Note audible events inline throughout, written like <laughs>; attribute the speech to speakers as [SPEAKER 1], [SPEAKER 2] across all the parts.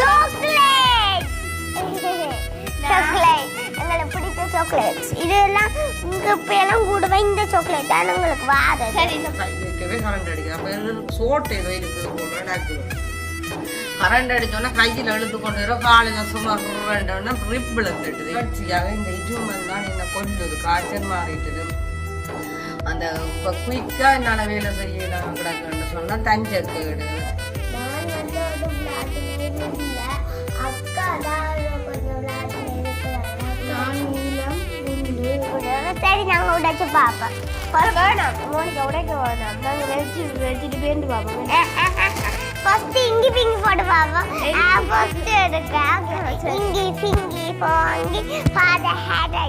[SPEAKER 1] Chocolate chocolate <laughs> எங்களுக்கு பிடிச்ச chocolates இதெல்லாம் இங்க இப்ப எல்லாம் கூடவே இந்த சாக்லேட் தான் எங்களுக்கு வாது
[SPEAKER 2] சரி. இந்த
[SPEAKER 3] கை வைக்கவே கரண்ட் அடிக்குது. அப்போ என்ன சோட்டு ஏதோ இருக்குது போல கரண்ட் அடிச்சோன்னா கையில் இழுத்து கொண்டு வர காலையில் சும்மா வேண்டோன்னா ரிப் விழுந்துட்டுது கட்சியாக இந்த இஜுமல் தான் என்ன கொல்லுது காய்ச்சல் மாறிட்டுது. அந்த இப்போ குயிக்காக என்னால் வேலை செய்யலாம். கிடக்குன்னு சொன்னால் தஞ்சக்கேடு
[SPEAKER 1] நான் ஒரு விளையாட்டு அக்கா தான் கொஞ்சம் விளையாட்டு இருக்கிறாங்க சரி நாங்க உடைச்சு பார்ப்போம்
[SPEAKER 2] வேணாம் மோனிகா உடைக்க வேணாம். நாங்க வச்சு வச்சுட்டு பேருந்து பார்ப்போம். <laughs>
[SPEAKER 1] ஃபர்ஸ்ட் இங்கி பிங்கி போட்டு பார்ப்போம். ஃபர்ஸ்ட் எடுக்க inky pinky ponky father had அ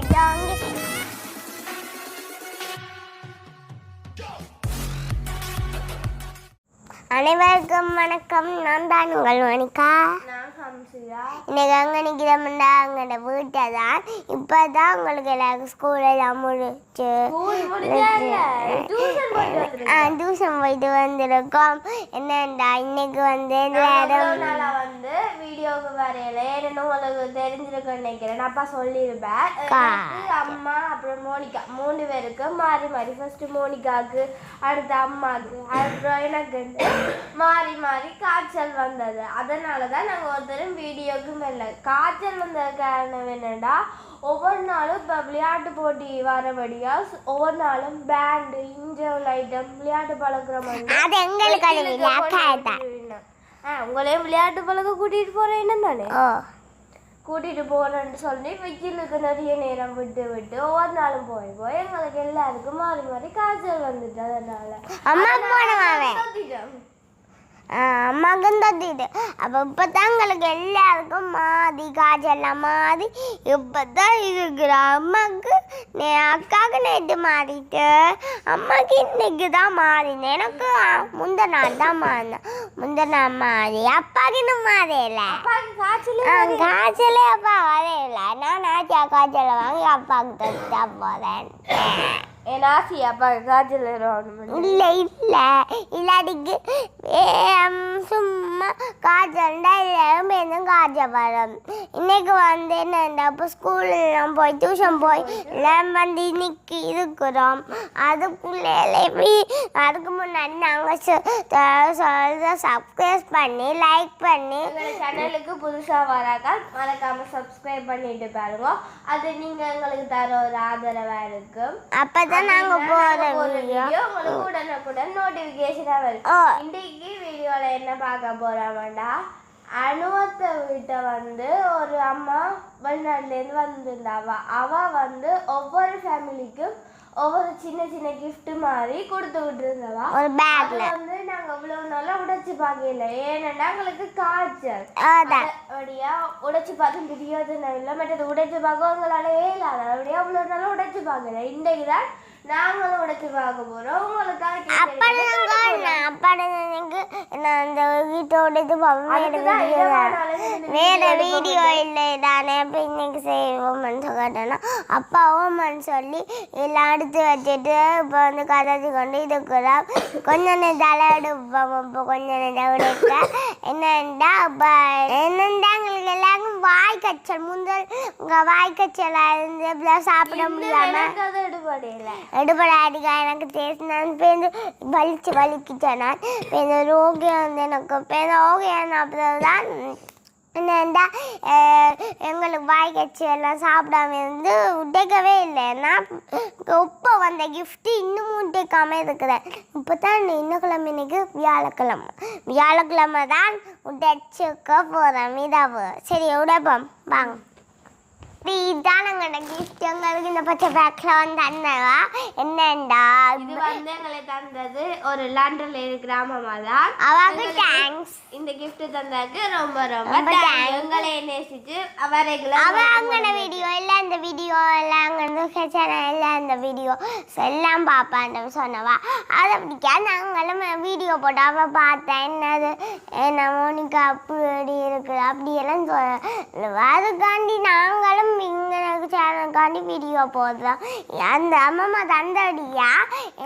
[SPEAKER 1] அனைவருக்கும் வணக்கம். நான் தான் உங்கள் மணிக்கா இன்னைக்கு அங்கே நிற்கிறோம்டா அங்கட வீட்டை தான். இப்போ தான் உங்களுக்கு எல்லாருக்கும் ஸ்கூல் எல்லாம் முடிச்சு ஆ டியூஷன் போயிட்டு வந்திருக்கோம். என்னண்டா இன்னைக்கு வந்து
[SPEAKER 2] வீடியோக்கு வரையில ஏன்னு உங்களுக்கு தெரிஞ்சிருக்குன்னு நினைக்கிறேன். அப்பா சொல்லியிருப்பேன். எனக்கு அம்மா அப்புறம் மோனிகா. மூணு பேருக்கு மாறி மாறி. ஃபர்ஸ்ட் மோனிகாக்கு அடுத்து அம்மாக்கு அப்புறம் எனக்கு மாறி மாறி காய்ச்சல் வந்தது. அதனால தான் நாங்கள் ஒருத்தரும் வீடியோக்கு வரல. காய்ச்சல் வந்த காரணம் என்னன்னா ஒவ்வொரு நாளும் இப்போ விளையாட்டு போட்டி வரபடியா ஒவ்வொரு நாளும் பேண்டு இன்ஜல் ஐட்டம் விளையாட்டு பழக்கிற மாதிரி ஆ உங்களையும் விளையாட்டு பழக்க கூட்டிட்டு போறேன்னு தானே
[SPEAKER 1] ஓ
[SPEAKER 2] கூட்டிட்டு போறேன்னு சொல்லி வெயிலுக்கு நிறைய நேரம் விட்டு விட்டு ஒவ்வொரு நாளும் போய் போய் எங்களுக்கு எல்லாருக்கும் மாறி மாறி காய்ச்சல் வந்துட்டு அதனால.
[SPEAKER 1] அம்மா தத்திட்டு அப்போ இப்போ தான் எங்களுக்கு எல்லாருக்கும் மாதி காய்ச்சல்லாம் மாதி. இப்போ தான் இருக்கிற அம்மாவுக்கு நே அக்காவுக்கு நேற்று மாறிட்டு? அம்மாவுக்கு இன்னைக்கு தான் மாறினேன். எனக்கு முந்த நாள் தான் மாறினேன். முந்த நாள் மாறி. அப்பாவுக்கு இன்னும் மாறியல
[SPEAKER 2] காய்ச்சல்
[SPEAKER 1] அப்பா வரையில நான் ஆச்சா காய்ச்சலை வாங்கி அப்பாவுக்கு தத்தா போகிறேன்
[SPEAKER 2] என் ஆசி அப்பாவுக்கு காய்ச்சல் வரும்
[SPEAKER 1] இல்லை இல்லை. இல்லாட்டிக்கு ஏம், சும்மா காய்ச்சல்டா எல்லாரும் எதுவும் வரும் இன்னைக்கு வந்து என்னண்டா இப்போ ஸ்கூல்லாம் போய் டியூஷன் போய் எல்லாம் வந்து இன்னைக்கு இருக்கிறோம். அதுக்குள்ளே அதுக்கு முன்னாடி நாங்கள் சொல்கிற சப்ஸ்கிரைப் பண்ணி லைக் பண்ணி
[SPEAKER 2] சேனலுக்கு புதுசா வராங்க மறக்காம சப்ஸ்கிரைப் பண்ணிட்டு பாருங்க. அது நீங்க எங்களுக்கு தர ஒரு ஆதரவா இருக்கும்.
[SPEAKER 1] அப்போ தான் நாங்கள் போகிற
[SPEAKER 2] ஒரு
[SPEAKER 1] வீடியோ
[SPEAKER 2] உங்களுக்கு உடனுக்குடன் நோட்டிபிகேஷனா வரும். இன்னைக்கு வீடியோல என்ன பார்க்க போறாமண்டா அனுவத்த வீட்டை வந்து ஒரு அம்மா வெளிநாட்டுல இருந்து வந்திருந்தாவா. அவ வந்து ஒவ்வொரு ஃபேமிலிக்கும் ஒவ்வொரு சின்ன சின்ன gift மாதிரி கொடுத்து விட்டுருந்தவா?
[SPEAKER 1] ஒரு
[SPEAKER 2] அது
[SPEAKER 1] பேக்கில்
[SPEAKER 2] வந்து நாங்க இவ்வளவு நாளா உடைச்சு பார்க்கல. ஏன்னா எங்களுக்கு காய்ச்சல். அப்படியா உடைச்சு பார்த்து பிரியோஜனம் இல்லை மற்றது உடைச்சு பார்க்க உங்களால இயலாத. அப்படியே அவ்வளோ நாளும் உடைச்சு பார்க்கல. இன்றைக்கு தான் நாங்களும் உடைச்சு பார்க்க போறோம். உங்களுக்காக
[SPEAKER 1] அந்த வீட்டோட இது வேற வீடியோ இல்லை தானே. இப்போ இன்னைக்கு செய்வோம்னு சொல்லிட்டேன்னா அப்பாவும் சொல்லி எல்லாம் எடுத்து வச்சுட்டு இப்போ வந்து கதைச்சு கொண்டு இருக்கிறோம் கொஞ்ச நேரம் தலை எடுப்போம். இப்போ கொஞ்ச நேரம் உடைக்க என்னண்டா இப்போ என்னண்டா எங்களுக்கு எல்லாருக்கும் வாய் கச்சல் முந்தல் உங்கள் வாய் கச்சலாக இருந்து இப்படிலாம் சாப்பிட முடியாமல்
[SPEAKER 2] அதை எடுபடையில
[SPEAKER 1] எடுபடாதிக்கா எனக்கு தேசினான் பேருந்து வலிச்சு வலிக்கிட்டேன் நான். பேருந்து ரோகியம் வந்து எனக்கு பேருந்து ரோகியம் அப்புறம் தான் என்னண்டா எங்களுக்கு வாய் கட்சி எல்லாம் சாப்பிடாம இருந்து உடைக்கவே இல்லை. நான் இப்போ வந்த gift இன்னமும் உடைக்காம இருக்கிறேன். இப்போ தான் இன்னும் கிழமை இன்னைக்கு வியாழக்கிழமை. வியாழக்கிழமை தான் உடைச்சுக்க போகிறேன் இதாவு. சரி உடைப்போம். வாங்க. இதுதான் வந்து அண்ணவா என்னண்டா
[SPEAKER 2] இது வந்து எங்களை தந்தது ஒரு லண்டன்ல அம்மா தான்
[SPEAKER 1] அவாக்கு தேங்க்ஸ்
[SPEAKER 2] இந்த gift தந்ததுக்கு ரொம்ப ரொம்ப
[SPEAKER 1] ரொம்ப
[SPEAKER 2] thanks.
[SPEAKER 1] thanks.
[SPEAKER 2] எங்களை நேசிச்சு அவரைகளை
[SPEAKER 1] அவ அங்கன வீடியோ இல்லை அந்த வீடியோ எல்லாம் அங்கே சேனல் எல்லாம் அந்த வீடியோ எல்லாம் பார்ப்பான்னு சொன்னவா அதை பிடிக்கா நாங்களும் வீடியோ போட்டு அவள் பார்த்தேன் என்னது என்ன மோனிகா அப்படி இருக்குது அப்படியெல்லாம் சொல்லுவா அதுக்காண்டி நாங்களும் இங்கே சேனலுக்காண்டி வீடியோ போடுறோம். அந்த அம்மா தந்தடியா?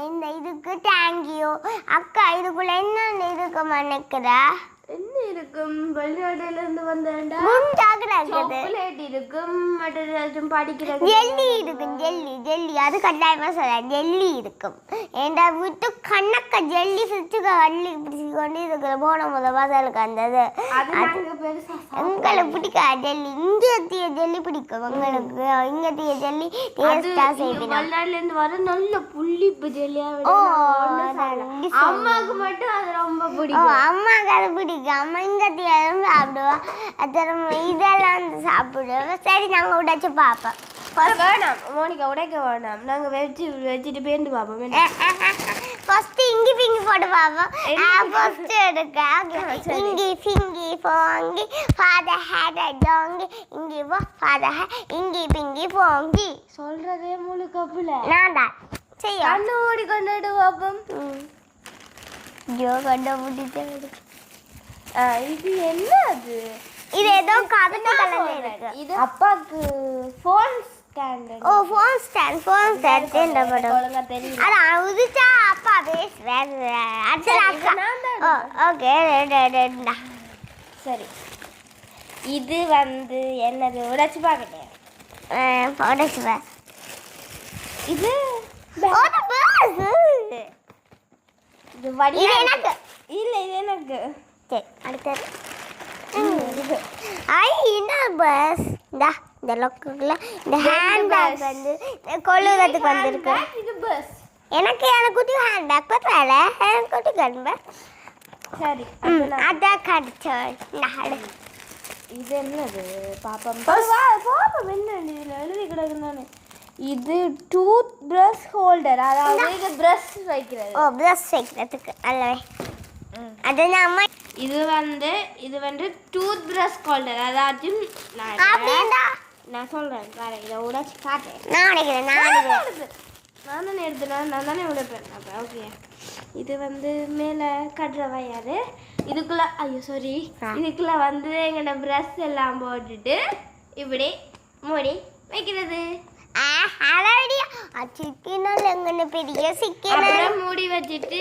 [SPEAKER 1] இந்த இதுக்கு தேங்க்யூ அக்கா இதுக்குள்ள என்ன இருக்கு நினைக்கிற?
[SPEAKER 2] என்ன இருக்கும்? வெளிநாட்டுல இருந்து வந்தேன்டா சாக்லேட் இருக்கும் மற்றும் படிக்கிறது
[SPEAKER 1] ஜெல்லி இருக்கும். Jelly jelly. அது கட்டாயமா சொல்ல ஜெல்லி இருக்கும். என் விட்டு கண்ணக்க ஜெல்லி சுற்றுக்க வள்ளி பிடிச்சி கொண்டு இருக்கிற போன முத வாசலுக்கு வந்தது
[SPEAKER 2] அது
[SPEAKER 1] உங்களுக்கு பிடிக்காது ஜெல்லி இங்கே தீய ஜெல்லி? பிடிக்கும் உங்களுக்கு இங்க தீய ஜெல்லி டேஸ்டா செய்வினா
[SPEAKER 2] வெளிநாட்டுல இருந்து வர நல்ல புள்ளிப்பு ஜெல்லியா
[SPEAKER 1] ஓ
[SPEAKER 2] அம்மாவுக்கு மட்டும் அது ரொம்ப பிடிக்கும்.
[SPEAKER 1] அம்மாக்கு அது பிடிக்கும். அம்மா இங்க தீயும் சாப்பிடுவா. அப்புறம் இதெல்லாம் வந்து சாப்பிடுவோம் சரி நாங்கள் உடைச்சு பார்ப்போம்.
[SPEAKER 2] வேணாம். மோனிகா உடைக்க வேணாம். நாங்க வச்சு வச்சுட்டு பேண்டு பார்ப்போம்?
[SPEAKER 1] ஃபர்ஸ்ட் இங்கி பிங்கி போட்டு பார்ப்போம். ஃபர்ஸ்ட் எடுக்க. Inky pinky ponky father had donkey inky போ ஃபாதர் ஹே இங்கி பிங்கி போங்கி
[SPEAKER 2] சொல்றதே முழு கப்புல
[SPEAKER 1] நான் தான் செய்யும்
[SPEAKER 2] கண்ணு மூடி கொண்டாடு பார்ப்போம்
[SPEAKER 1] ஜோ கண்ட முடிச்சு
[SPEAKER 2] இது என்ன அது?
[SPEAKER 1] இது ஏதோ கதட்ட கலர்ல இருக்கு.
[SPEAKER 2] இது அப்பாக்கு ஃபோன் ஸ்டாண்ட்
[SPEAKER 1] ஓ ஃபோன் ஸ்டாண்ட் ஃபோன் ஸ்டாண்ட் இந்த படம். அதான் உதிச்சா அப்பா பேசுவேன் அடுத்த
[SPEAKER 2] சரி,
[SPEAKER 1] அக்கா. ஓ ஓகே ரெண்டா
[SPEAKER 2] சரி. இது வந்து என்னது? உடைச்சு பார்க்கட்டேன்
[SPEAKER 1] ஒரு பஸ்
[SPEAKER 2] இது
[SPEAKER 1] இது. எனக்கு.
[SPEAKER 2] இல்ல இது எனக்கு.
[SPEAKER 1] அடுத்தது ஐ என்ன பஸ் இந்த இந்த லொக்குல இந்த ஹேண்ட் பேக் வந்து கொள்ளுறதுக்கு வந்திருக்கு. எனக்கு எனக்கு குட்டி ஹேண்ட் பேக் பரவாயில்ல எனக்கு குட்டி ஹேண்ட் பேக்
[SPEAKER 2] சரி
[SPEAKER 1] அதான் கிடைச்சோம் ஹேடு
[SPEAKER 2] இது என்னது? பாப்பம். பாப்பம். என்ன இதுல எழுதி கிடக்குதானே? இது டூத் பிரஷ் ஹோல்டர் அதாவது இது பிரஷ் வைக்கிறது.
[SPEAKER 1] ஓ ப்ளஸ் வைக்கிறதுக்கு. அல்லவே. அது நம்ம
[SPEAKER 2] இது வந்து இது வந்து டூத் பிரஷ் ஹோல்டர் அதாச்சும் நான் சொல்றேன். பாரு இதை உடைச்சு காட்டேன்
[SPEAKER 1] நான் நினைக்கிறேன் நான்
[SPEAKER 2] தானே எடுத்தேன் நான் தானே உடைப்பேன். அப்போ ஓகே இது வந்து மேலே கட்டுற வயாரு இதுக்குள்ள ஐயோ சாரி. இதுக்குள்ள வந்து எங்களோட ப்ரஷ் எல்லாம் போட்டுட்டு இப்படி மூடி வைக்கிறது.
[SPEAKER 1] அழடியா சிக்கனால் எங்கன்னு பெரிய சிக்கன
[SPEAKER 2] அப்புறம் மூடி வச்சுட்டு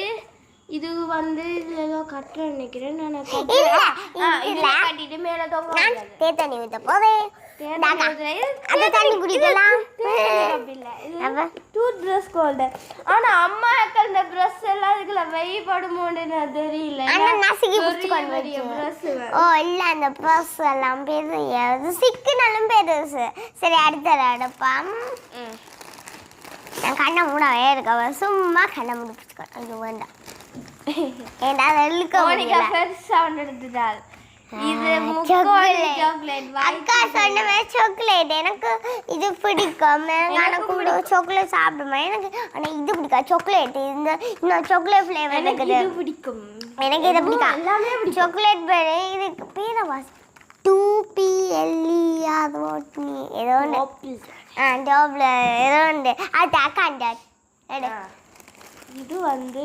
[SPEAKER 2] இது வந்து இதுல ஏதோ கட்டுற நினைக்கிறேன். நான் கட்டிட்டு மேலே
[SPEAKER 1] நான்
[SPEAKER 2] வைக்கிறது.
[SPEAKER 1] தே தண்ணி ஊத்த போதேன்
[SPEAKER 2] தேன்
[SPEAKER 1] தாத்தா,
[SPEAKER 2] ஊத்துறது. இது
[SPEAKER 1] அந்த தண்ணி குடிக்கலாம் அப்ப?
[SPEAKER 2] டூத் பிரஷ் ஹோல்டர் ஆனா அம்மாக்கள் இந்த பிரஷ் எல்லாம் இதுக்குள்ள வெய்யப்படுமோன்னு நான் தெரியல.
[SPEAKER 1] ஆனா நசுக்கி பிடிச்சு கொண்டு
[SPEAKER 2] பிரஷ்
[SPEAKER 1] ஓ இல்ல அந்த பர்ஸ் எல்லாம் பெரிய சிக்கினாலும் பெருசு. சரி அடுத்த அடுப்பா நான் கண்ணை மூடவே இருக்க சும்மா கண்ணை முடிச்சுக்கோ ஐயோ வேண்டாம். அதை
[SPEAKER 2] மோனிகா எடுத்துட்டாள். இது
[SPEAKER 1] chocolate.
[SPEAKER 2] சாக்லேட்
[SPEAKER 1] அக்கா எனக்கு இது பிடிக்கும். <laughs> எனக்கு சாக்லேட் சாப்பிடுவேன். எனக்கு இது பிடிக்காது சாக்லேட் இந்த இன்னும் சாக்லேட் ஃப்ளேவர்
[SPEAKER 2] எனக்கு பிடிக்கும்.
[SPEAKER 1] எனக்கு இது பிடிக்கும்.
[SPEAKER 2] எல்லாமே
[SPEAKER 1] சாக்லேட் பேர் இதுக்கு பேரை டூ பி எல்இ அது நீ ஏதோ ஒன்று. ஆ ஜாப்ல ஏதோ ஒன்று அது
[SPEAKER 2] ஆ. இது வந்து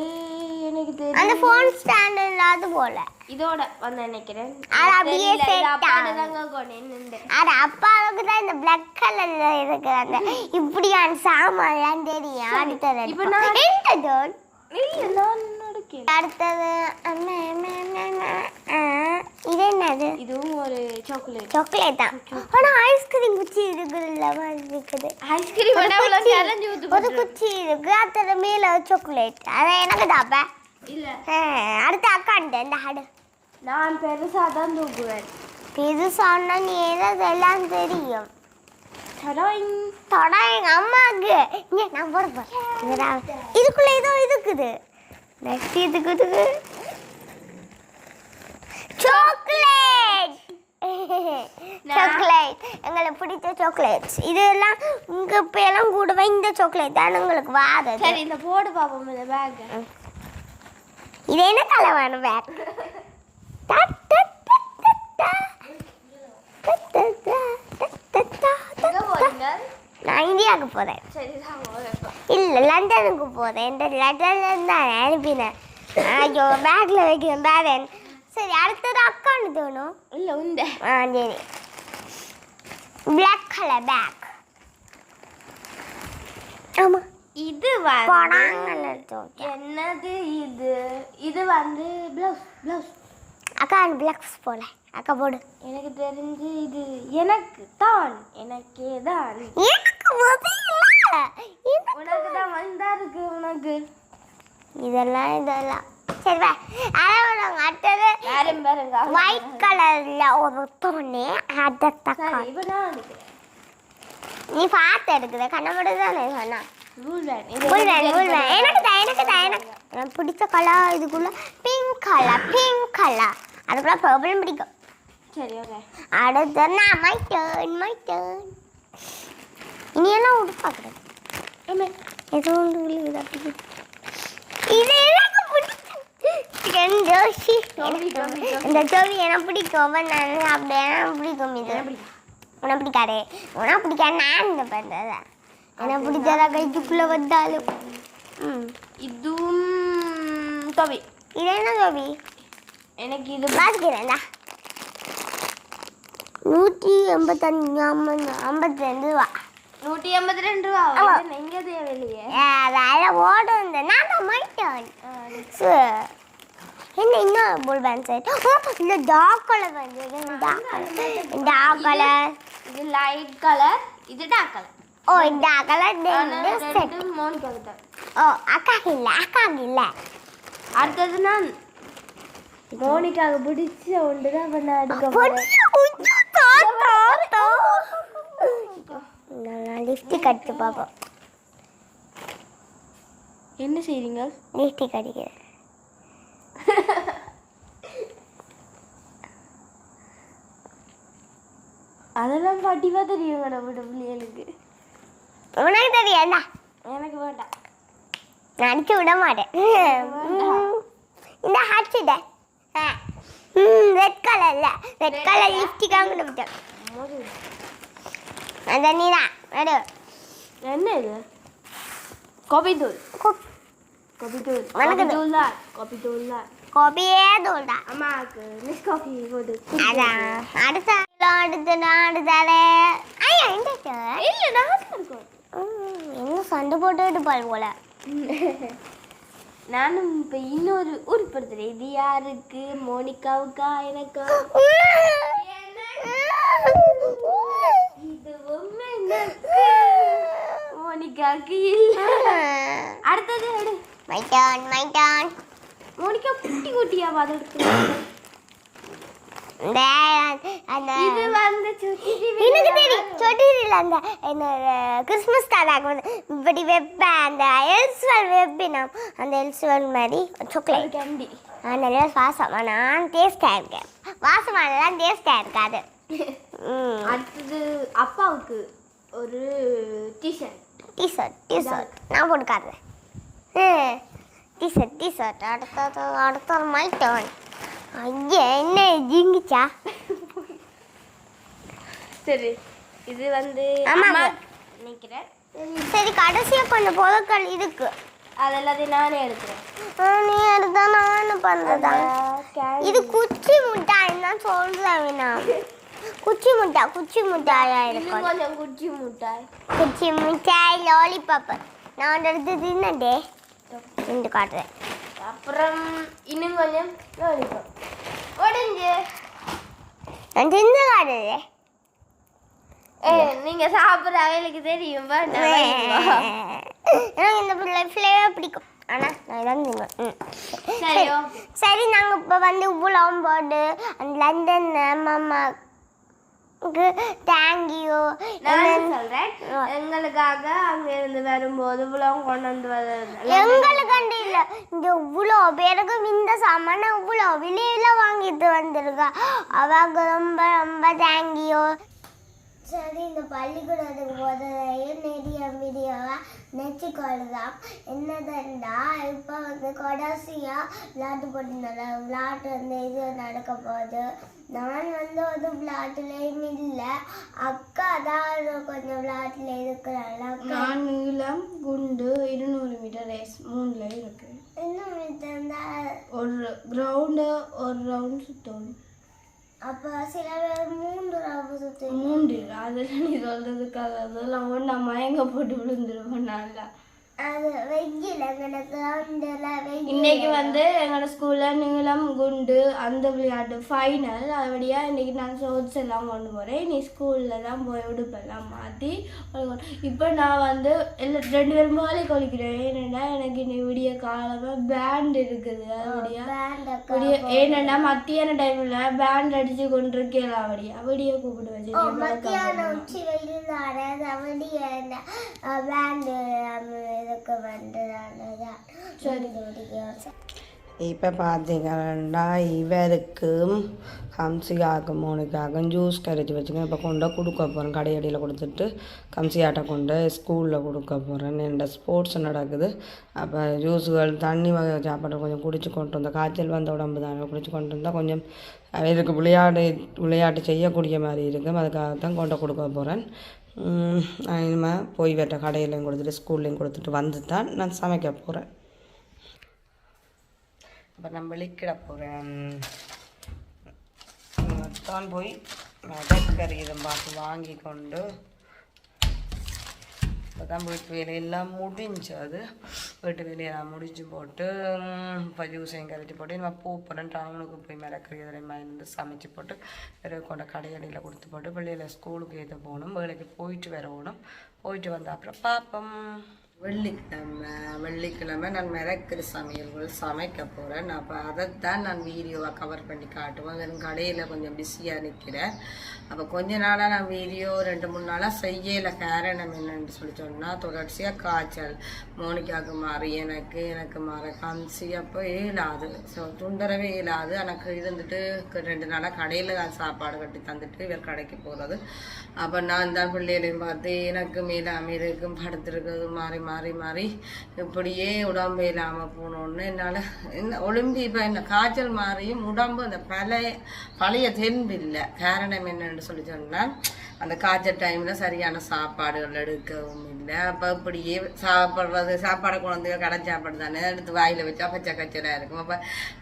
[SPEAKER 2] எனக்கு
[SPEAKER 1] அந்த
[SPEAKER 2] தெரியும்
[SPEAKER 1] ஃபோன் ஸ்டாண்ட் இல்லாத போல
[SPEAKER 2] இதோட வந்து நினைக்கிறேன்
[SPEAKER 1] அது அப்படியே.
[SPEAKER 2] தாங்க கொண்டு
[SPEAKER 1] அது அப்பாவுக்கு தான் இந்த பிளாக் கலர்ல இருக்கு அந்த இப்படியான சாமான்லாம் தெரியும் அடுத்தது
[SPEAKER 2] இப்ப. நான்-? இல்ல நான்
[SPEAKER 1] அடுத்தது இது என்னது?
[SPEAKER 2] இதுவும் ஒரு சாக்லேட்
[SPEAKER 1] சாக்லேட் தான் ஆனா ஐஸ்கிரீம் குச்சி இருக்குதுல்ல மாதிரி இருக்குது.
[SPEAKER 2] ஐஸ்கிரீம்
[SPEAKER 1] ஒரு குச்சி- இருக்கு அடுத்தது மேல சாக்லேட் அதை எனக்கு தாப்ப
[SPEAKER 2] இல்ல.
[SPEAKER 1] அடுத்த அக்காண்ட இந்த ஹடு.
[SPEAKER 2] நான் பெருசா தான் தூக்குவேன்
[SPEAKER 1] இது சொன்னா நீ எல்லாம் தெரியும்.
[SPEAKER 2] தடாயிங்.
[SPEAKER 1] தொடா எங்க அம்மாக்கு நான் போட போறேன். இதுடா. இதுக்குள்ள ஏதோ இருக்குது. நெக்ஸ்ட் இதுக்கு இதுக்கு சாக்லேட் சாக்லேட் எங்களுக்கு பிடிச்ச சாக்லேட்ஸ் இதெல்லாம் இங்க இப்ப எல்லாம் கூடவே இந்த சாக்லேட் தான் எங்களுக்கு வாதது
[SPEAKER 2] சரி இந்த போடு பாப்போம் இந்த பேக்
[SPEAKER 1] இது என்ன கலவான பேக்
[SPEAKER 2] எங்க போறீங்க
[SPEAKER 1] நான் இந்தியாவுக்கு போறேன். இல்ல லண்டனுக்கு போறேன். இந்த லண்டன்ல இருந்து தான் அனுப்பினேன். ஐயோ பேக்ல வைக்கிறேன் பேரன் சரி அடுத்தது அக்கான்னு தோணும்.
[SPEAKER 2] இல்ல உண்ட.
[SPEAKER 1] ஆ சரி. பிளாக் கலர் பேக் ஆமா.
[SPEAKER 2] இது வந்து என்னது இது? இது வந்து ப்ளவுஸ் ப்ளவுஸ்
[SPEAKER 1] அக்கா அந்த பிளக்ஸ் போல. அக்கா போடு.
[SPEAKER 2] எனக்கு தெரிஞ்சு இது எனக்கு தான் எனக்கே தான் உனக்கு தான் வந்தா இருக்கு உனக்கு.
[SPEAKER 1] இதெல்லாம் இதெல்லாம். சரி வா. அதான் அடுத்தது
[SPEAKER 2] யாரும் பாருங்க
[SPEAKER 1] ஒயிட் கலர்ல ஒரு துணி அதை தக்கா நீ பார்த்து எடுக்குத கண்ண தானே சொன்னா எனக்கு தான் எனக்கு தான் எனக்கு. எனக்கு பிடிச்ச கலர் இதுக்குள்ள பிங்க் கலர் பிங்க் கலர் அதுக்குள்ள பர்பிளும் பிடிக்கும்.
[SPEAKER 2] சரி ஓகே
[SPEAKER 1] அடுத்து நான் மை டர்ன் மை டர்ன் இனி எல்லாம் உடுப்பாக்குறது
[SPEAKER 2] என்ன?
[SPEAKER 1] ஏதோ ஒன்று விழுகுது அப்படி இது எனக்கு பிடிக்கும். ஜோஷி இந்த ஜோவி எனக்கு பிடிக்கும். நான் அப்படி எனக்கு பிடிக்கும் இது. உனக்கு பிடிக்காது. உனக்கு பிடிக்காது நான் இந்த பண்ணுறத எனக்கு பிடிச்சதா கைக்குள்ளே வந்தாலும்.
[SPEAKER 2] இதுவும் தொவி.
[SPEAKER 1] இது என்ன ஜோவி
[SPEAKER 2] எனக்கு இது
[SPEAKER 1] பார்த்துக்கிறேன்டா நூற்றி எண்பத்தஞ்சு ஐம்பது ஐம்பத்தி ரெண்டு ரூபா
[SPEAKER 2] நூற்றி எண்பத்தி ரெண்டு ரூபா. இது எங்க தேவையில்லையே?
[SPEAKER 1] அதில் ஓடும் நான் தான் மாட்டேன். என்ன இன்னும் புல் ஓ இந்த டார்க் கலர் வந்து டார்க் கலர்
[SPEAKER 2] இது லைட் கலர் இது டார்க் கலர்
[SPEAKER 1] ஓ டார்க் கலர் ரெண்டு செட்
[SPEAKER 2] ரெண்டு மூணு கலர்
[SPEAKER 1] ஓ அக்காக்கு இல்லை அக்காக்கு இல்லை.
[SPEAKER 2] அடுத்தது நான் மோனிக்காக பிடிச்ச ஒன்று தான் பண்ண
[SPEAKER 1] அடிச்சு பார்ப்போம்.
[SPEAKER 2] என்ன செய்றீங்க?
[SPEAKER 1] லிப்ஸ்டிக் அடிக்கிறேன்
[SPEAKER 2] அதெல்லாம் பாட்டிவா தெரியுங்க நம்ம பிள்ளைகளுக்கு.
[SPEAKER 1] உனக்கு தெரியாதா?
[SPEAKER 2] எனக்கு வேண்டாம்.
[SPEAKER 1] நான் அடிச்சு விட மாட்டேன். இந்த அடிச்சுட ம் ரெட் கலர்ல ரெட் கலர் லிப்ஸ்டிக் அங்கிட்டு விட்டேன் அந்த நீ தான். நடு
[SPEAKER 2] என்ன இது? காபி தூள் காபி தூள். காபி தூள் தான். காபி தூள் தான்.
[SPEAKER 1] கோபியே தூள்டா
[SPEAKER 2] அம்மாவுக்கு மிஸ் காஃபி போட்டு
[SPEAKER 1] அதான். அடுத்த அடுத்து நான் அடுத்தாலே ஐயா இந்த சார்
[SPEAKER 2] இல்ல நான் இருக்கோம்
[SPEAKER 1] இன்னும் சண்டை போட்டுட்டு பால் போல. <laughs>
[SPEAKER 2] நானும் இப்ப இன்னொரு உருப்படுத்துறேன் இது யாருக்கு மோனிகாவுக்கா எனக்கா. இதுவும் மோனிகாவுக்கு இல்ல. அடுத்தது எடு.
[SPEAKER 1] My turn my turn
[SPEAKER 2] Monika குட்டி குட்டியா பார்த்துட்டு இது வந்து
[SPEAKER 1] எனக்கு தெரியும் சொட்டியில் அந்த என்ன கிறிஸ்மஸ் தாதாக்கு வந்து இப்படி வைப்பேன் அந்த எல்ஸ்வல் வைப்பினோம். அந்த எல்ஸ்வல் மாதிரி சாக்லேட்
[SPEAKER 2] கேண்டி
[SPEAKER 1] நல்ல வாசம் நான் டேஸ்டாக இருக்கேன். வாசமானலாம் டேஸ்டாக இருக்காது.
[SPEAKER 2] அடுத்தது அப்பாவுக்கு ஒரு டிஷர்ட்
[SPEAKER 1] டிஷர்ட் டிஷர்ட் நான் போட்டுக்காதுறேன் ம். டிஷர்ட் டிஷர்ட் அடுத்தது அடுத்த ஒரு மை டர்ன் ஐயா என்ன ஜிங்கிச்சா?
[SPEAKER 2] சரி இது வந்து. அம்மா நினைக்கிறேன்
[SPEAKER 1] சரி கடைசியாக கொஞ்சம் பொருட்கள் இருக்கு.
[SPEAKER 2] அதெல்லாத்தையும் நானே எடுக்கிறேன்.
[SPEAKER 1] ஆ, நீ எடுத்தா நான் என்ன பண்ணுறதா. இது குச்சி முட்டாய் தான் சொல்றேன் குச்சி முட்டாய் குச்சி முட்டாயா
[SPEAKER 2] இன்னும்
[SPEAKER 1] இருக்கும்.
[SPEAKER 2] கொஞ்சம் குச்சி முட்டாய்.
[SPEAKER 1] குச்சி மிட்டாய் லாலிபாப் நான் எடுத்து தின்னடே ரெண்டு காட்டுறேன்.
[SPEAKER 2] அப்புறம் இன்னும் கொஞ்சம் lollipop. உடைஞ்சு
[SPEAKER 1] நான் தின்னு
[SPEAKER 2] ஏ நீங்க சாப்பிட்ற அவளுக்கு தெரியும்.
[SPEAKER 1] எனக்கு இந்த பிள்ளை ஃப்ளேவர் பிடிக்கும் ஆனால் நான் இதான் தின்னுவேன்.
[SPEAKER 2] சரி.
[SPEAKER 1] சரி நாங்கள் இப்போ வந்து உப்புலாம் போட்டு அந்த லண்டன் மாமாக்கு தேங்க்யூ
[SPEAKER 2] நான் சொல்றேன். எங்களுக்காக அங்க இருந்து வரும்போது இவ்வளவு கொண்டு வந்து
[SPEAKER 1] எங்களுக்கு அண்டு இல்லை. இந்த இவ்வளோ பேருக்கும் இந்த சாமான இவ்வளோ விலையில வாங்கிட்டு வந்திருக்கா. அவங்க ரொம்ப ரொம்ப தேங்க்யூ சரி இந்த பள்ளிக்கூடத்துக்கு போதையும் நெடிய வீடியோவை நெச்சுக்கொள்ளுதான் என்னதுண்டா இப்போ வந்து கொடாசியாக விளையாட்டு போட்டிருந்தாங்க விளையாட்டு வந்து இது நடக்க போகுது. நான் வந்து ஒரு விளையாட்டுலேயும் இல்லை. அக்கா தான் கொஞ்சம் விளையாட்டுல இருக்கிறாள்.
[SPEAKER 2] நான் நீளம் குண்டு இருநூறு மீட்டர் ரேஸ் மூணுல இருக்கு.
[SPEAKER 1] இன்னும் இருந்தா
[SPEAKER 2] ஒரு கிரவுண்டு ஒரு ரவுண்ட் சுத்தணும்
[SPEAKER 1] அப்போ சில பேர் மூன்று ரவு சுற்றி
[SPEAKER 2] மூன்று அதெல்லாம் நீ சொல்றதுக்காக அதெல்லாம் ஒன்றா மயங்க போட்டு விழுந்துருவோம் நல்லா இன்னைக்கு வந்து எங்களோட ஸ்கூல்ல நீளம் குண்டு அந்த விளையாட்டு ஃபைனல் அதுபடியா இன்னைக்கு நான் சோட்ஸ் எல்லாம் கொண்டு போறேன். நீ ஸ்கூல்ல தான் போய் உடுப்பெல்லாம் மாத்தி இப்போ நான் வந்து எல்லா ரெண்டு பேரும் மேலே கொலிக்கிறேன் ஏன்னா எனக்கு இன்னைக்கு விடிய காலமா பேண்ட் இருக்குது. அதுபடியா விடிய ஏன்னா மத்தியான டைம்ல பேண்ட் அடிச்சு கொண்டு இருக்கேன் அப்படியா விடிய கூப்பிட்டு வச்சு
[SPEAKER 1] பேண்டு இதுக்கு வந்ததானதான்
[SPEAKER 3] இப்போ பார்த்தீங்கன்னா இவருக்கும் கம்சிகாக்கு மோனிக்காக்கும் ஜூஸ் கரைச்சி வச்சுக்கேன் இப்போ கொண்டு கொடுக்க போகிறேன் கடையடியில் கொடுத்துட்டு கம்சியாட்டை கொண்டு ஸ்கூலில் கொடுக்க போகிறேன் என்னோட ஸ்போர்ட்ஸ் நடக்குது. அப்போ ஜூஸுகள் தண்ணி வகை சாப்பாடு கொஞ்சம் குடிச்சு கொண்டு வந்தால் காய்ச்சல் வந்த உடம்பு தானே. குடிச்சு கொண்டு வந்தால் கொஞ்சம் இதுக்கு விளையாடு விளையாட்டு செய்யக்கூடிய மாதிரி இருக்கும். அதுக்காக தான் கொண்டு கொடுக்க போகிறேன் இனிமேல் போய் வேட்ட கடையிலையும் கொடுத்துட்டு ஸ்கூல்லையும் கொடுத்துட்டு வந்து தான் நான் சமைக்க போகிறேன் இப்போ நான் வெளிக்கிட போகிறேன் தான் போய் மதக்கறி இதை பார்த்து வாங்கி கொண்டு இப்போ தான் வீட்டு வேலையெல்லாம் முடிஞ்சு அது. வீட்டு வேலையெல்லாம் முடிஞ்சு போட்டு ம், இப்போ ஜூஸையும் கரைச்சி போட்டு நம்ம பூ போகிறேன் டவுனுக்கு போய் மிளக்கறி இதெல்லாம் இருந்து சமைச்சு போட்டு பிறகு கொண்ட கடையடியில் கொடுத்து போட்டு பிள்ளைகளை ஸ்கூலுக்கு ஏற்ற போகணும். வேலைக்கு போயிட்டு வரணும் போயிட்டு வந்த அப்புறம் பார்ப்போம் வெள்ளிக்கிழமை வெள்ளிக்கிழமை நான் மிரக்கறி சமையல்கள் சமைக்க போகிறேன் அப்போ அதைத்தான் நான் வீடியோவாக கவர் பண்ணி காட்டுவேன். வெறும் கடையில் கொஞ்சம் பிஸியாக நிற்கிறேன் அப்போ கொஞ்ச நாளாக நான் வீடியோ ரெண்டு மூணு நாளாக செய்யலை. காரணம் என்னென்னு சொல்லி சொன்னால் தொடர்ச்சியாக காய்ச்சல். மோனிக்காவுக்கு மாறி எனக்கு எனக்கு மாற கம்சி அப்போ இயலாது ஸோ துண்டரவே இயலாது எனக்கு இருந்துட்டு ரெண்டு நாளாக கடையில் சாப்பாடு கட்டி தந்துட்டு இவர் கடைக்கு போகிறது அப்போ நான் தான் பிள்ளைகளையும் பார்த்து எனக்கு மேலே இருக்கும் படுத்துருக்கிறது மாறி மாறி மாறி இப்படியே உடம்பு இல்லாமல் போனோன்னு என்னால் என்ன ஒலிம்பி இப்போ என்ன காய்ச்சல் மாறியும் உடம்பு அந்த பழைய பழைய தெம்பு இல்லை. காரணம் என்னன்னு சொல்லி சொன்னால் அந்த காய்ச்சல் டைமில் சரியான சாப்பாடுகள் எடுக்கவும் இல்லை. அப்போ இப்படியே சாப்பிட்றது சாப்பாடை கொண்டு கடை சாப்பாடு தானே எடுத்து வாயில் வச்சா பச்சை கச்சலாக இருக்கும். அப்போ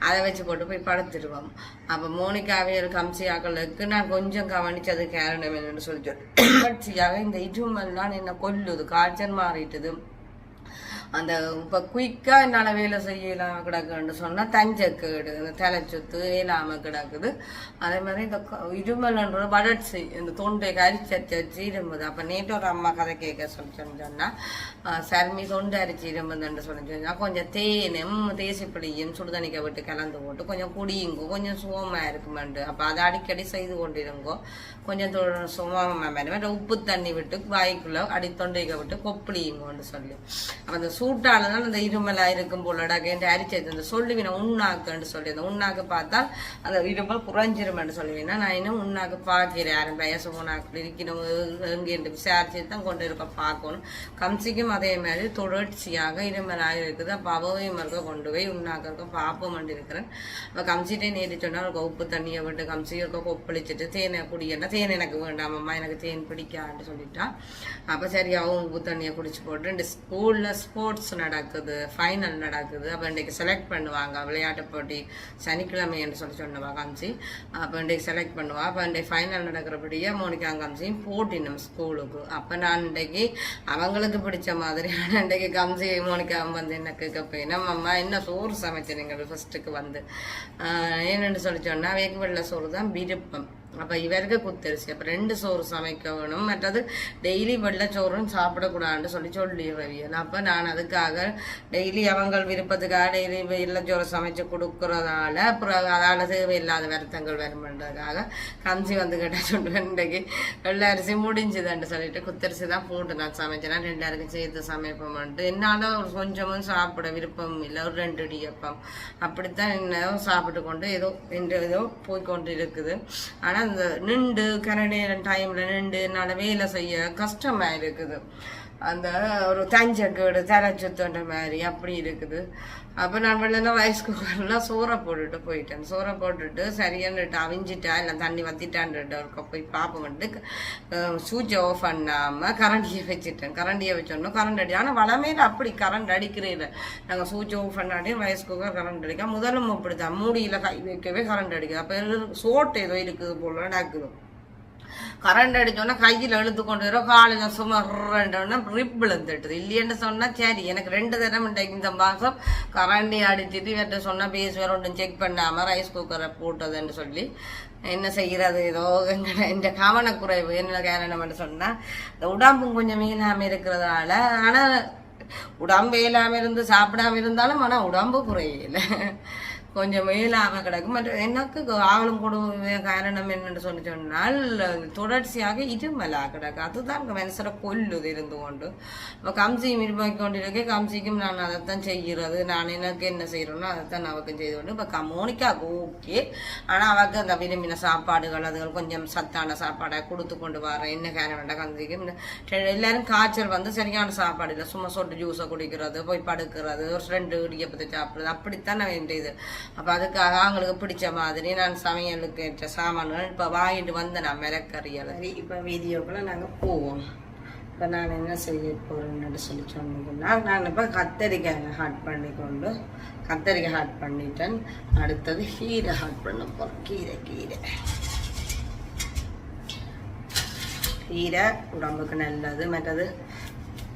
[SPEAKER 3] அதை வச்சு போட்டு போய் படுத்துடுவோம் அப்போ மோனிகாவியல் கம்சியாக்களுக்கு நான் கொஞ்சம் கவனித்தது காரணம் என்னென்னு சொல்லி தொடர்ச்சியாக <coughs> இந்த இருமல்லாம் என்ன கொல்லுது. காய்ச்சல் மாறிட்டுது. அந்த இப்போ குயிக்காக என்னால் வேலை செய்யலாம் கிடக்குன்னு சொன்னால் தஞ்சக்கேடு இந்த தலைச்சுத்து இயலாமல் கிடக்குது. அதே மாதிரி இந்த க- இருமல்ன்ற வளர்ச்சி இந்த தொண்டை அரிச்சு அரிச்சு இரும்புது. அப்போ நேற்று ஒரு அம்மா கதை கேட்க சொல்லி சொன்னால் சர்மி தொண்டை அரிச்சு இரும்புதுன்னு சொல்லி சொன்னால் கொஞ்சம் தேனும் தேசிப்பிடியும் சுடுதண்ணிக்க விட்டு கலந்து போட்டு கொஞ்சம் குடியுங்கோ கொஞ்சம் சுகமாக இருக்குமெண்டு. அப்போ அதை அடிக்கடி செய்து கொண்டிருங்கோ. கொஞ்சம் சுகமாக மாதிரி உப்பு தண்ணி விட்டு வாய்க்குள்ளே அடி தொண்டைக்க விட்டு கொப்பிடியுங்கோன்னு சொல்லி. அப்போ அந்த சூட்டானதால் அந்த இருமலாக இருக்கும் போலடாக்கேன்ட்டு அரிச்சது அந்த சொல்லுவின உண்ணாக்குன்னு சொல்லி அந்த உண்ணாக்கு பார்த்தா அந்த இருமல் குறைஞ்சிருமென்னு சொல்லுவீங்கன்னா நான் இன்னும் உண்ணாக்கு பார்க்கிறேன்? யாரும் வயசு உண்ணாக்கு இருக்கணும் எங்கே என்று விசாரிச்சு தான் கொண்டு இருக்க பார்க்கணும். கம்சிக்கும் அதே மாதிரி தொடர்ச்சியாக இருமலாக இருக்குது. அப்போ அவையும் இருக்க கொண்டு போய் உண்ணாக்க இருக்க பார்ப்போம் இருக்கிறேன். அப்போ கம்சிட்டே நேரி சொன்னால் இருக்க உப்பு தண்ணியை விட்டு கம்சி இருக்க கொப்பளிச்சிட்டு தேனை குடியேன்னா தேன் எனக்கு வேண்டாம் அம்மா எனக்கு தேன் பிடிக்கான்னு சொல்லிட்டான் அப்போ சரி உப்பு தண்ணியை குடிச்சு போட்டு ஸ்கூலில் ஸ்கூலில் ஸ்போர்ட்ஸ் நடக்குது ஃபைனல் நடக்குது. அப்போ இன்றைக்கு செலக்ட் பண்ணுவாங்க விளையாட்டு போட்டி சனிக்கிழமை என்று சொல்லி சொன்னவா காமிச்சி அப்போ இன்றைக்கு செலக்ட் பண்ணுவா. அப்போ இன்றைக்கு ஃபைனல் நடக்கிறபடியே மோனிகா காமிச்சியும் போட்டினோம் ஸ்கூலுக்கு அப்போ நான் இன்றைக்கு அவங்களுக்கு பிடிச்ச மாதிரியான இன்றைக்கு காமிச்சி மோனிகா வந்து என்ன கேட்க போயினா நம்ம அம்மா என்ன சோறு சமைச்சிருங்க ஃபர்ஸ்ட்டுக்கு வந்து? என்னென்னு சொல்லி சொன்னால் வேக வெள்ளை சோறு தான் விருப்பம். அப்போ இவருக்கு குத்தரிசி. அப்போ ரெண்டு சோறு சமைக்கணும் மற்றது டெய்லி வெள்ளைச்சோறும் சாப்பிடக்கூடாதுன்னு சொல்லி சொல்லிடுறவியல் அப்போ நான் அதுக்காக டெய்லி அவங்க விருப்பத்துக்காக டெய்லி வெள்ளைச்சோறு சமைச்சு கொடுக்குறதால அப்புறம் அதால் தேவையில்லாத வருத்தங்கள் வரும்ன்றதுக்காக கஞ்சி வந்து கேட்டால் சொல்லுவேன். இன்றைக்கு வெள்ளை அரிசி முடிஞ்சுதுன்னு சொல்லிட்டு குத்தரிசி தான் போட்டு நான் சமைச்சேன். ரெண்டாருக்கும் சேர்த்து சமைப்போம்ட்டு என்னால் ஒரு கொஞ்சமும் சாப்பிட விருப்பம் இல்லை. ஒரு ரெண்டு இடியப்பம் அப்படித்தான் என்ன சாப்பிட்டு கொண்டு ஏதோ ரெண்டு ஏதோ போய்கொண்டு இருக்குது ஆனால் இந்த நின்று கனடியன் டைமில் நின்று என்னால் வேலை செய்ய கஷ்டமாக இருக்குது. அந்த ஒரு தஞ்சக்கேடு தரச்சுத்தன்ற மாதிரி அப்படி இருக்குது. அப்போ நான் வெள்ளனா ரைஸ் குக்கர்லாம் சோறை போட்டுட்டு போயிட்டேன் சோறை போட்டுட்டு சரியான்ட்டு அவிஞ்சிட்டா இல்லை தண்ணி வத்திட்டான்ட்டு ஒரு போய் பார்ப்போம்ட்டு சூச்சை ஆஃப் பண்ணாமல் கரண்டியை வச்சுட்டேன் கரண்டியை வச்சோன்னா கரண்ட் அடி ஆனால் வளமையில் அப்படி கரண்ட் அடிக்கிறேன் நாங்கள் சூச்சை ஆஃப் பண்ணாட்டியும் ரைஸ் குக்கர் கரண்ட் அடிக்க முதலும் அப்படி தான் மூடியில் கை வைக்கவே கரண்ட் அடிக்குது அப்போ சோட்டு ஏதோ இருக்குது போல நடக்குது கரண்ட் அடிச்சோன்னா கையில் இழுத்து கொண்டு வரும். காலையில் சும்மா ரெண்டோன்னா ரிப் விழுந்துட்டுது இல்லையன்னு சொன்னால் சரி எனக்கு ரெண்டு தடவை இன்றைக்கு இந்த மாதம் கரண்டி அடிச்சிட்டு இவர்கிட்ட சொன்னால் பேஸ் வேறு ஒன்றும் செக் பண்ணாமல் ரைஸ் குக்கரை போட்டதுன்னு சொல்லி. என்ன செய்கிறது ஏதோ எங்கட இந்த கவனக்குறைவு. என்ன காரணம்னு சொன்னால் இந்த உடம்பும் கொஞ்சம் மீனாமல் இருக்கிறதால ஆனால் உடம்பு இல்லாமல் இருந்து சாப்பிடாம இருந்தாலும் ஆனால் உடம்பு குறையில. கொஞ்சம் மேலாக கிடக்கும். மற்ற எனக்கு ஆவலும் கொடுவே காரணம் என்னென்னு சொல்லி சொன்னால் தொடர்ச்சியாக இருமலாக கிடக்கு. அதுதான் மனசில் கொல்லுது இருந்து கொண்டு. இப்போ கம்சியும் இருப்பாக்கி கொண்டிருக்கே கம்சிக்கும் நான் அதைத்தான் செய்கிறது. நான் எனக்கு என்ன செய்கிறேனோ அதைத்தான் அவக்கும் செய்து கொண்டு. இப்போ மோனிக்காவுக்கு ஓகே. ஆனால் அவக்கு அந்த விரும்பின சாப்பாடுகள் அதுகள் கொஞ்சம் சத்தான சாப்பாடை கொடுத்து கொண்டு வரேன் என்ன காரணம் கம்சிக்கும் எல்லாரும் காய்ச்சல் வந்து சரியான சாப்பாடு இல்லை. சும்மா சொட்டு ஜூஸை குடிக்கிறது போய் படுக்கிறது ஒரு ரெண்டு இடியப்பத்தை சாப்பிட்றது. அப்படித்தான் நான் இந்த இது அப்போ அதுக்காக அவங்களுக்கு பிடிச்ச மாதிரி நான் சமையலுக்கு ஏற்ற சாமான்கள் இப்போ வாங்கிட்டு வந்தேன் நான் மிரக்கறியல். இப்போ வீடியோக்குள்ளே நாங்கள் போவோம். இப்போ நான் என்ன செய்ய போகிறேன்னு சொல்லி சொன்னீங்கன்னா நான் இப்போ கத்தரிக்காய் ஹாட் பண்ணி கொண்டு கத்தரிக்காய் ஹாட் பண்ணிட்டேன். அடுத்தது கீரை ஹாட் பண்ண போகிறேன் கீரை கீரை. கீரை உடம்புக்கு நல்லது மற்றது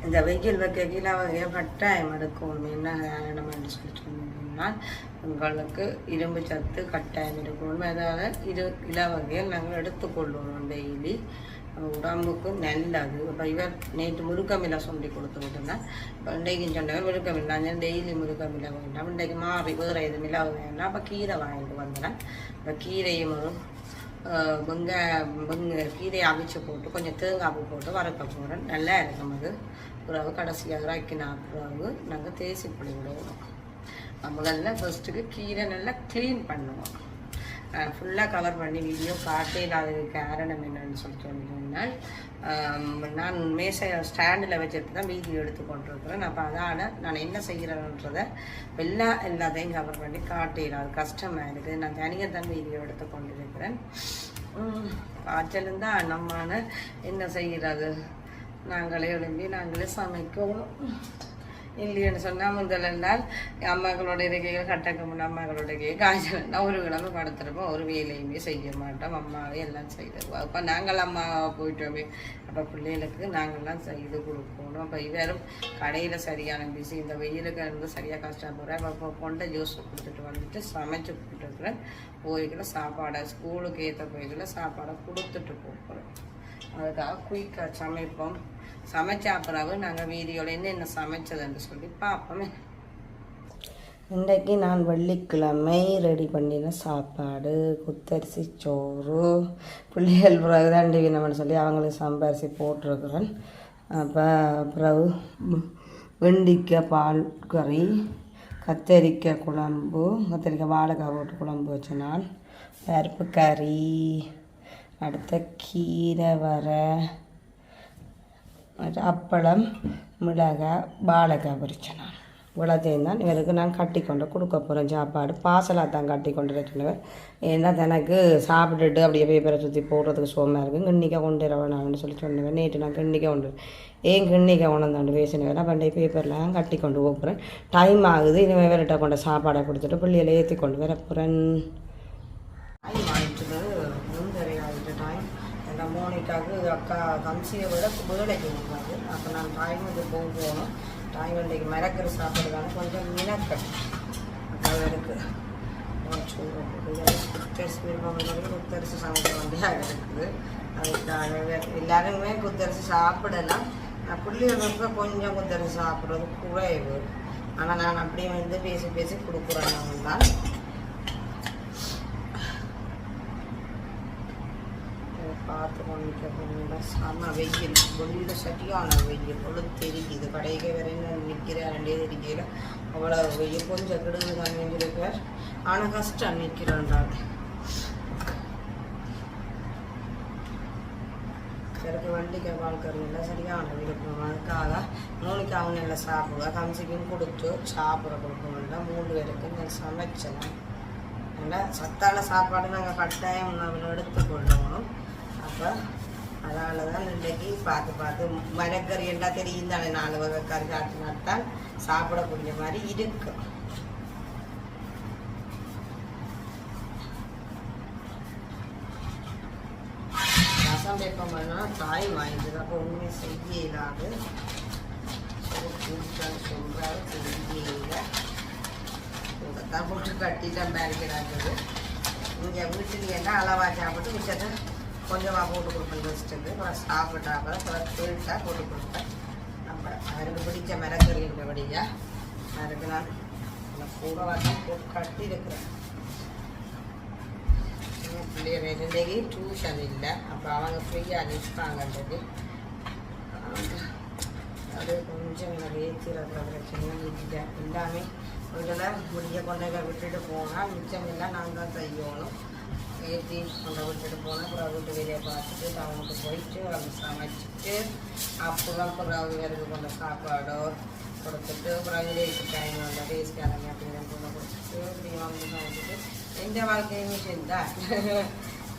[SPEAKER 3] இந்த வெயில் வைக்க கீழே வகையை கட்டாயம் எடுக்கணும். என்ன காரணம்னு சொல்லி சொன்னீங்கன்னா உங்களுக்கு இரும்பு சத்து கட்டாயம் இருக்கணும். அதனால் இரு இல வகையில் நாங்கள் எடுத்துக்கொள்ளணும் டெய்லி உடம்புக்கு நல்லது. இப்போ இவர் நேற்று முருக்கமில்லை சொல்லி கொடுத்து விட்டுனா இப்போ இன்றைக்கு சொன்னவர் முருக்கமில்லை நான் டெய்லி முருக்கமில்லை வேண்டாம் இன்றைக்கு மாறி வேறு எதுவும் இல்லை. வேண்டாம் அப்போ கீரை வாங்கிட்டு வந்தேன். இப்போ கீரையும் வெங்க வெங்க கீரையை அவிச்சு போட்டு கொஞ்சம் தேங்காய் போட்டு வறுக்க போகிறேன் நல்லா இருக்கும் அது. பிறகு கடைசியாக இறக்கினா பிறகு நாங்கள் தேசி புளி விடுவோம். முதல்ல ஃபஸ்ட்டுக்கு கீரை நல்லா க்ளீன் பண்ணுவோம். ஃபுல்லாக கவர் பண்ணி வீடியோ காட்டே இல்லாததுக்கு காரணம் என்னன்னு சொல்லி சொன்னால் நான் மேசை ஸ்டாண்டில் வச்சுட்டு தான் வீடியோ எடுத்து கொண்டிருக்கிறேன். அப்போ அதால் நான் என்ன செய்கிறேன்றதை எல்லா எல்லாத்தையும் கவர் பண்ணி காட்டிடலாம் அது கஷ்டமாக இருக்குது. நான் தனியாக தான் வீடியோ எடுத்து கொண்டிருக்கிறேன். காய்ச்சலும் தான் நம்மான என்ன செய்கிறது நாங்களே எழும்பி நாங்களே சமைக்கணும். இல்லைன்னு சொன்னால் முதலெல்லாம் அம்மாக்களோட இருக்கைகள் கட்டக்க முடியும் அம்மாக்களோட இருக்கையை காய்ச்சல் ஒரு கிழமை படுத்துருப்போம் ஒரு வேலையுமே செய்ய மாட்டோம். அம்மாவே எல்லாம் செய்தோம் அப்போ நாங்கள் அம்மா போயிட்டோமே. அப்போ பிள்ளைகளுக்கு நாங்கள்லாம் செய்து கொடுக்கணும். அப்போ இவரும் கடையில் சரியான பிஸி இந்த வெயிலுக்கு இருந்து சரியாக கஷ்டப்படுறேன் அப்போ கொண்ட ஜூஸ் கொடுத்துட்டு வந்துட்டு சமைச்சு கொடுத்துருக்குறேன் போய்க்குள்ள சாப்பாடை ஸ்கூலுக்கு ஏற்ற போய்க்குள்ள சாப்பாடை கொடுத்துட்டு போகிறோம் அதுக்காக குயிக்காக சமைப்போம். சமைச்ச பிறகு நாங்கள் வீடியோவில் என்னென்ன சமைச்சதுன்னு சொல்லி பார்ப்போமே. இன்றைக்கு நான் வெள்ளிக்கிழமை ரெடி பண்ணின சாப்பாடு குத்தரிசி சோறு பிள்ளைகள் பிறகு தான் டிவினம்னு சொல்லி அவங்களுக்கு சம்பரிசி போட்டிருக்கிறேன். அப்போ பிறகு வெண்டிக்காய் பால் கறி கத்தரிக்காய் குழம்பு கத்தரிக்காய் வாழைக்காய் போட்டு குழம்பு வச்ச நான் பருப்பு கறி அடுத்த கீரை வரை அப்பளம் மிளகாய் பாலகாய் பொரிச்சேன். நான் இவ்வளோத்தையும் தான் இவருக்கு நான் கட்டி கொண்டு கொடுக்க போகிறேன் சாப்பாடு பாசலாக தான் கட்டி கொண்டு வச்சுருவேன் ஏன்னா தனக்கு சாப்பிட்டுட்டு அப்படியே பேப்பரை சுற்றி போடுறதுக்கு சோமாக இருக்குது கிண்ணிக்காய் கொண்டு வர சொல்லி சொன்னேன் நேற்று நான் கிண்ணிக்காய் கொண்டு ஏன் கிண்ணிக்காய் உணர்ந்தாண்டு பேசினேன் அப்போ அந்த பேப்பர்லாம் கட்டி கொண்டு போகிறேன் டைம் ஆகுது. இனிமேல் வேறுகிட்ட கொண்ட சாப்பாடை கொடுத்துட்டு பிள்ளைகளை ஏற்றி கொண்டு வர போகிறேன் எங்கள் அக்கா கம்சியை விட வேலைக்கு போகாது அப்போ நான் டைம் போகும் போக போகணும். தாய்மண்டைக்கு மிளக்கிற சாப்பிடுறாங்க கொஞ்சம் மிளக்கல் அப்போ இருக்கு குத்தரிசி விருப்பம் குத்தரிசி சமைக்க வேண்டிய இருக்குது. அதுக்காக எல்லாருமே குத்தரிசி சாப்பிடலாம் நான் பிள்ளைகளுக்கு கொஞ்சம் குத்தரிசி சாப்பிட்றது குறைவு. ஆனால் நான் அப்படியே வந்து பேசி பேசி கொடுக்குறேன் தான் இதை பார்த்து கொண்டு போனீங்கன்னா வெயில் வெளியில் சரியான வெயில் பொழுது தெரியுது கடைக்கு வேற என்ன நிற்கிறேன் ரெண்டே தெரிக்கையில் அவ்வளோ வெயில். கொஞ்சம் கிடுது தான் நிற்கிறார் ஆனால் கஷ்டம் நிற்கிறேன்றாங்க எனக்கு வண்டிக்கு வாழ்க்கை சரியான விருப்பம். அதுக்காக மூணுக்கு அவங்க நல்லா சாப்பிடுவா. கம்சிக்கும் கொடுத்து சாப்பிட கொடுக்கணும் மூணு பேருக்கு நான் சமைச்சேன் நல்லா சத்தான சாப்பாடு நாங்கள் கட்டாயம் உணவில் எடுத்துக்கொள்ளணும். அப்போ அதனால தான் இன்றைக்கி பார்த்து பார்த்து மரக்கறி எல்லாம் தெரியும் தானே நாலு வகை கறி சாப்பிட்டுனால்தான் சாப்பிடக்கூடிய மாதிரி இருக்கும் ரசம் வைப்போம் பண்ணால் தாய் வாங்கிட்டு அப்போ ஒன்றுமே செய்ய இல்லாது சொல்கிறாரு செய்ய தான் போட்டு கட்டிட்டேன் பேரிக்கிறாங்க இங்கே வீட்டுக்கு என்ன அளவாக சாப்பிட்டு மிச்சத்தை கொஞ்சமாக போட்டு கொடுப்பேன் வச்சுட்டு அப்புறம் சாப்பிட்டா அப்புறம் அப்புறம் போயிட்டா போட்டு கொடுப்பேன். நம்ம அவருக்கு பிடிச்ச மிளகறி இருக்கிறபடியா அவருக்கு நான் கூட வந்து போட்டு கட்டி இருக்கிறேன். பிள்ளைய ரெண்டுக்கு டியூஷன் இல்லை. அப்போ அவங்க ஃப்ரீயாக நிற்பாங்கன்றது அது கொஞ்சம் ஏற்றிடுற பிரச்சனை இல்லை எல்லாமே வீட்டில் முடிய கொண்டு விட்டுட்டு போனால் மிச்சம் எல்லாம் நாங்கள் தான் செய்யணும். ஏற்றி கொண்டு விட்டுட்டு போனால் அப்புறம் வீட்டு வேலையை பார்த்துட்டு டவுனுக்கு போயிட்டு அவங்க சமைச்சிட்டு அப்புறம் அப்புறம் வேறு கொண்ட சாப்பாடோ கொடுத்துட்டு அப்புறம் வெளியே டைம் வந்தால் ரேஸ் கிழமை அப்படின்னு கொண்டு கொடுத்துட்டு இப்படி வந்து சமைச்சிட்டு எந்த வாழ்க்கையுமே செஞ்சா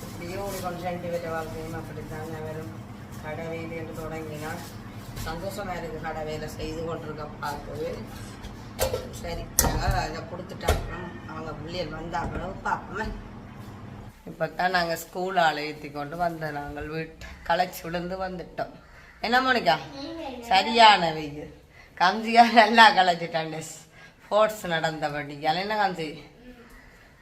[SPEAKER 3] இப்படியும் ஒரு கொஞ்சம் ரெண்டு பேர் வாழ்க்கையும் அப்படித்தான் வெறும் கடை வேலைன்னு தொடங்கினா சந்தோஷமாக இருக்குது கடை வேலை செய்து கொண்டிருக்க பார்க்கவே சரி அதை கொடுத்துட்டாங்க. அவங்க பிள்ளைகள் வந்தாங்களும் பார்ப்போமே. இப்போ தான் நாங்கள் ஸ்கூல் ஆலயத்தை கொண்டு வந்தோம். நாங்கள் வீட்டு களைச்சி விழுந்து வந்துட்டோம். என்ன மோனிக்கா சரியான வெயில். கஞ்சியா நல்லா களைச்சிட்டான் ஸ்போர்ட்ஸ் நடந்தபடிக்கால என்ன கஞ்சி?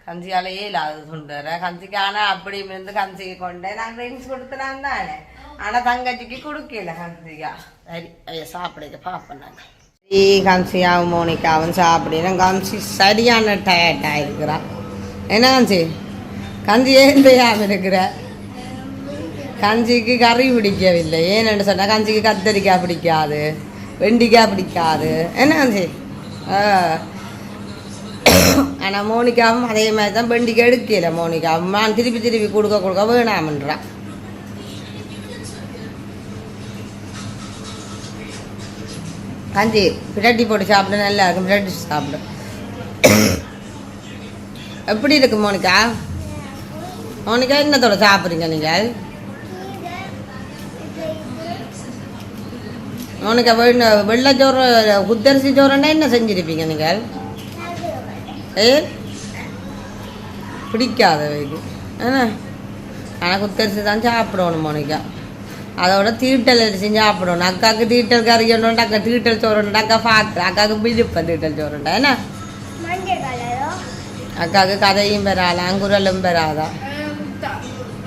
[SPEAKER 3] கஞ்சியாலேயே இல்லாத சுண்டுற கஞ்சிக்கு ஆனால் அப்படி இருந்து கஞ்சிக்கு கொண்டே நான் ட்ரிங்க்ஸ் கொடுத்துனான் தானே. ஆனால் தங்கச்சிக்கு கொடுக்கல கஞ்சிக்கா சரி ஐயா சாப்பிடுங்க பார்ப்போம் நாங்கள் ஈ கம்சியாவும் மோனிக்காவும் சாப்பிடுன்னு கம்சி சரியான டயர்டாக இருக்கிறான் என்ன கம்சி கஞ்சி ஏன் தெரியாமல் இருக்கிற? கஞ்சிக்கு கறி பிடிக்கவில்லை. ஏன்னு சொன்னால் கஞ்சிக்கு கத்தரிக்காய் பிடிக்காது வெண்டிக்காய் பிடிக்காது. என்ன கஞ்சி? ஆ. ஆனால் மோனிகாவும் அதே மாதிரி தான் வெண்டிக்காய் எடுக்கல. மோனிகாவும் நான் திருப்பி திருப்பி கொடுக்க கொடுக்க வேணாமன்றான். கஞ்சி பிரட்டி போட்டு சாப்பிட நல்லா இருக்கும் பிரட்டி சாப்பிடு. <coughs> எப்படி இருக்கு மோனிகா? மோனிகா என்னத்தோட சாப்பிட்றீங்க நீங்கள் வெள்ள வெள்ளச்சோறு குத்தரிசி சோறுன்னா என்ன செஞ்சிருப்பீங்க நீங்கள் ஏ? பிடிக்காத வைக்கு ஆனால் குத்தரிசி தான் சாப்பிடணும் மோனிகா. அதோட தீட்டல் அரிசி சாப்பிடணும். அக்காவுக்கு தீட்டல் கறி ஒன்று அக்கா தீட்டல் சோறுண்டா அக்கா பார்த்து அக்காவுக்கு பிடிப்பேன் தீட்டல் சோறுண்டா என்ன? அக்காவுக்கு கதையும் பெறாலாம் குரலும் பெறாதா?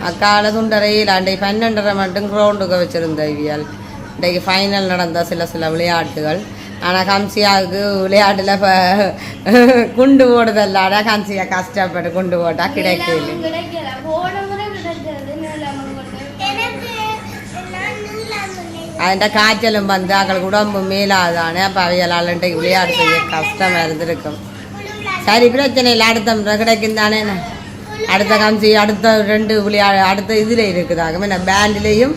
[SPEAKER 3] அக்கால துண்டரையில் அன்றைக்கு பன்னெண்டரை மட்டும் க்ரௌண்டுக்கு வச்சுருந்த இவியல். இன்றைக்கு ஃபைனல் நடந்த சில சில விளையாட்டுகள். ஆனால் கம்சியாவுக்கு விளையாட்டில் இப்போ குண்டு போடுதல்லாடா கம்சியா கஷ்டப்பட்டு குண்டு போட்டா கிடைக்கல. அதுண்ட காய்ச்சலும் வந்து அக்கள் உடம்பு மேலாதானே. அப்போ அவையலால் இன்றைக்கு விளையாடு செய்ய கஷ்டமாக இருந்திருக்கும். சரி பிரச்சனை இல்லை. அடுத்த கிடைக்கும் தானே அடுத்த காமிச்சி அடுத்த ரெண்டு விளையா அடுத்த இதில் இருக்குதாங்க என்ன பேண்ட்லேயும்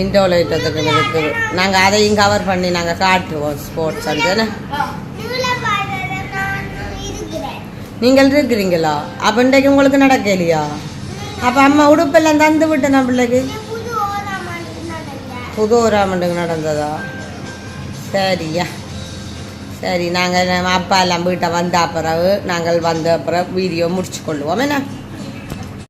[SPEAKER 3] இண்டோல இட்டத்துக்கு இருக்குது. நாங்கள் அதையும் கவர் பண்ணி நாங்கள் காட்டுவோம் ஸ்போர்ட்ஸ் வந்து நீங்கள் இருக்கிறீங்களா? அப்போ இன்றைக்கு உங்களுக்கு நடக்கலையா அப்போ அம்மா உடுப்பெல்லாம் தந்து விட்டேன் நான் பிள்ளைக்கு புது ஓராமண்டுக்கு நடந்ததா? சரியா. சரி நாங்கள் அப்பா எல்லாம் வீட்டை வந்த பிறகு நாங்கள் வந்த பிறகு வீடியோ முடிச்சு கொள்ளுவோம் என்ன?